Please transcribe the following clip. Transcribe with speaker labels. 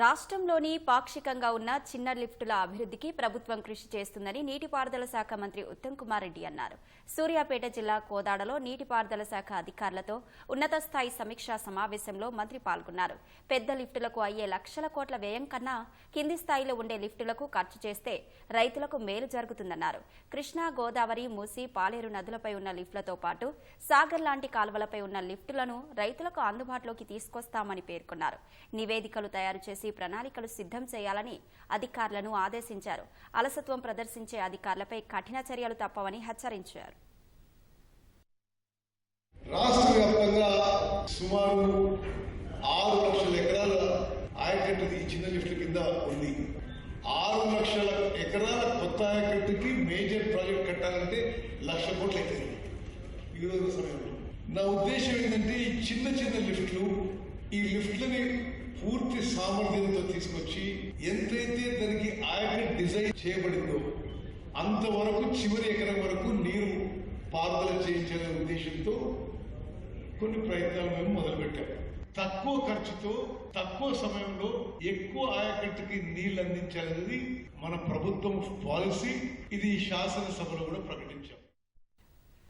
Speaker 1: రాష్ట్రంలోని పాక్షికంగా ఉన్న చిన్న లిఫ్టుల అభివృద్ధికి ప్రభుత్వం కృషి చేస్తుందని నీటిపారుదల శాఖ మంత్రి ఉత్తమ్ కుమార్ రెడ్డి అన్నారు. సూర్యాపేట జిల్లా కోదాడలో నీటిపారుదల శాఖ అధికారులతో ఉన్నత స్థాయి సమీక్షా సమావేశంలో మంత్రి పాల్గొన్నారు. పెద్ద లిఫ్టులకు అయ్యే లక్షల కోట్ల వ్యయం కన్నా కింది స్థాయిలో ఉండే లిఫ్టులకు ఖర్చు చేస్తే రైతులకు మేలు జరుగుతుందన్నారు. కృష్ణా గోదావరి మూసి పాలేరు నదులపై ఉన్న లిఫ్టులతో పాటు సాగర్ లాంటి కాలువలపై ఉన్న లిఫ్టులను రైతులకు అందుబాటులోకి తీసుకొస్తామని పేర్కొన్నారు. నివేదికలు తయారు చేసి చేసి ప్రణాళికలు సిద్ధం చేయాలని అధికారులను ఆదేశించారు. అలసత్వం ప్రదర్శించే అధికారులపై కఠిన చర్యలు తప్పవని హెచ్చరించారు.
Speaker 2: రాష్ట్ర వ్యాప్తంగా సుమారు ఆరు లక్షల ఎకరాల ఆయకట్టుది చిన్న లిఫ్ట్ కింద ఉంది. ఆరు లక్షల ఎకరాల కొత్త ఆయకట్టుకి మేజర్ ప్రాజెక్ట్ కట్టాలంటే లక్ష కోట్లు అవుతుంది ఈరోజు సమయంలో నా ఉద్దేశం ఏంటంటే ఈ చిన్న చిన్న లిఫ్ట్లు ఈ లిఫ్ట్లని పూర్తి సామర్థ్యంతో తీసుకొచ్చి ఎంతైతే దానికి ఆయకట్ డిజైన్ చేయబడిందో అంతవరకు చివరి ఎకరం వరకు నీరు పారుదల చేయించే ఉద్దేశంతో కొన్ని ప్రయత్నాలు మేము మొదలుపెట్టాం. తక్కువ ఖర్చుతో తక్కువ సమయంలో ఎక్కువ ఆయకట్టుకి నీళ్ళు అందించాలనేది మన ప్రభుత్వం పాలసీ. ఇది శాసనసభలో కూడా ప్రకటించాం.